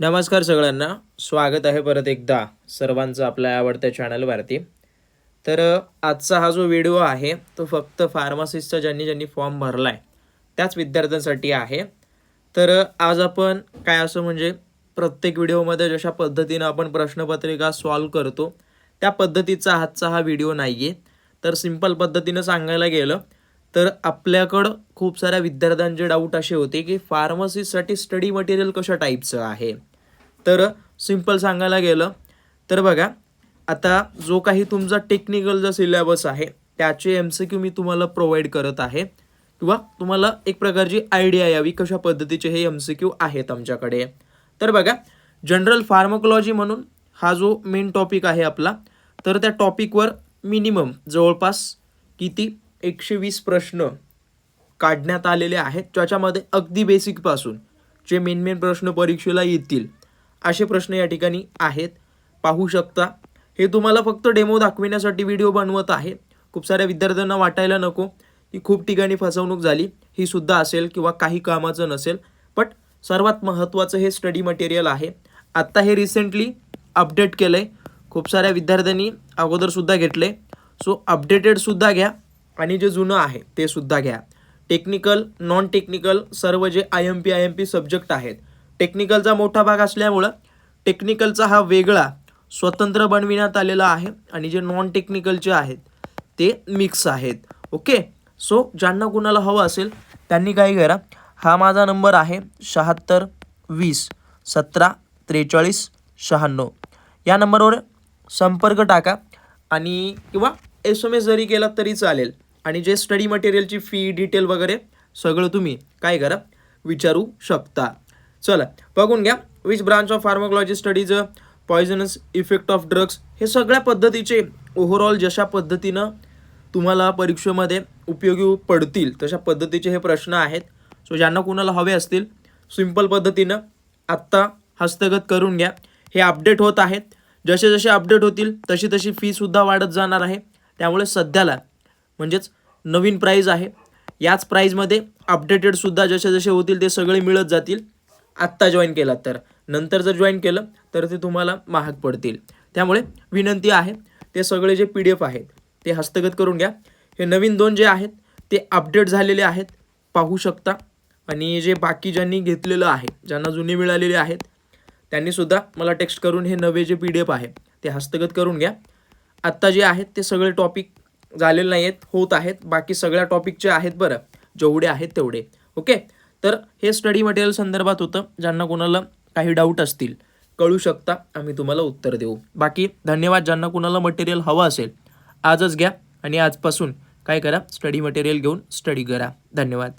नमस्कार सगळ्यांना. स्वागत आहे परत एकदा सर्वांचं आपल्या आवडत्या चॅनलवरती. तर आजचा हा जो व्हिडिओ आहे तो फक्त फार्मासिस्टचा ज्यांनी ज्यांनी फॉर्म भरला आहे त्याच विद्यार्थ्यांसाठी आहे. तर आज आपण काय असं म्हणजे प्रत्येक व्हिडिओमध्ये जशा पद्धतीनं आपण प्रश्नपत्रिका सॉल्व करतो त्या पद्धतीचा आजचा हा व्हिडिओ नाही आहे तर सिंपल पद्धतीनं सांगायला गेलं तर आपल्याकडं खूप साऱ्या विद्यार्थ्यांचे डाऊट असे होते की फार्मसीसाठी स्टडी मटेरियल कशा टाईपचं आहे? तर सिंपल सांगायला गेलं तर बघा आता जो काही तुमचा टेक्निकल जो सिलेबस आहे त्याचे एम सी क्यू मी तुम्हाला प्रोव्हाइड करत आहे. किंवा तुम्हाला एक प्रकारची आयडिया यावी कशा पद्धतीचे हे एम सी क्यू आहेत आमच्याकडे. तर बघा जनरल फार्मकोलॉजी म्हणून हा जो मेन टॉपिक आहे आपला तर त्या टॉपिकवर मिनिमम जवळपास किती एकशे वीस प्रश्न काढण्यात आलेले आहेत ज्याच्यामध्ये अगदी बेसिकपासून जे मेन मेन प्रश्न परीक्षेला येतील. असे प्रश्न या ठिकाणी आहेत. पाहू शकता. हे तुम्हाला फक्त डेमो दाखविण्यासाठी व्हिडिओ बनवत आहे. खूप साऱ्या विद्यार्थ्यांना वाटायला नको की खूप ठिकाणी फसवणूक झाली. ही सुद्धा असेल किंवा काही कामाचं नसेल. बट सर्वात महत्त्वाचं हे स्टडी मटेरियल आहे. आत्ता हे रिसेंटली अपडेट केलं आहे खूप साऱ्या विद्यार्थ्यांनी अगोदरसुद्धा घेतले सो अपडेटेडसुद्धा घ्या आणि जे जुनं आहे ते सुद्धा घ्या. टेक्निकल नॉन टेक्निकल सर्व जे I M P I M P subject आहेत टेक्निकलचा मोठा भाग असल्यामुळं टेक्निकलचा हा वेगळा स्वतंत्र बनविण्यात आलेला आहे आणि जे नॉन टेक्निकलचे आहेत ते मिक्स आहेत. ओके सो ज्यांना कुणाला हवं असेल त्यांनी काय करा? हा माझा नंबर आहे शहात्तर वीस सतरा त्रेचाळीस शहाण्णव. या नंबरवर संपर्क टाका आणि किंवा एस एम एस जरी केला तरी चालेल. आणि जे स्टडी मटेरियलची फी डिटेल वगैरे सगळं तुम्ही काय करा? विचारू शकता. चला बघून घ्या. Which branch of pharmacology studies poisonous effect of drugs हे सगळ्या पद्धतीचे ओव्हरऑल जशा पद्धतीनं तुम्हाला परीक्षेमध्ये उपयोगी पडतील तशा पद्धतीचे हे प्रश्न आहेत. सो ज्यांना कुणाला हवे असतील सिंपल पद्धतीनं आत्ता हस्तगत करून घ्या. हे अपडेट होत आहेत. जसे जसे अपडेट होतील तशी तशी फीसुद्धा वाढत जाणार आहे. त्यामुळे सध्याला म्हणजेच नवीन प्राईज आहे. याच प्राईजमध्ये अपडेटेडसुद्धा जसे जसे होतील ते सगळे मिळत जातील. आत्ता जॉईन केलात तर. नंतर जर जॉईन केलं तर ते तुम्हाला महाग पडतील. त्यामुळे विनंती आहे ते सगळे जे पी डी एफ आहेत ते हस्तगत करून घ्या. हे नवीन दोन जे आहेत ते अपडेट झालेले आहेत पाहू शकता. आणि जे बाकी ज्यांनी घेतलेलं आहे ज्यांना जुने मिळालेले आहेत त्यांनीसुद्धा मला टेक्स्ट करून हे नवे जे पी डी एफ आहे ते हस्तगत करून घ्या. आत्ता जे आहेत ते सगळे टॉपिक झालेले नाही आहेत होत आहेत. बाकी सगळ्या टॉपिकचे आहेत बरं जेवढे आहेत तेवढे. ओके तर हे स्टडी मटेरियल संदर्भात होतं ज्यांना कोणाला काही डाऊट असतील कळू शकता. आम्ही तुम्हाला उत्तर देऊ. बाकी धन्यवाद ज्यांना कुणाला मटेरियल हवं असेल. आजच घ्या आणि आजपासून काय करा स्टडी मटेरियल घेऊन स्टडी करा. धन्यवाद.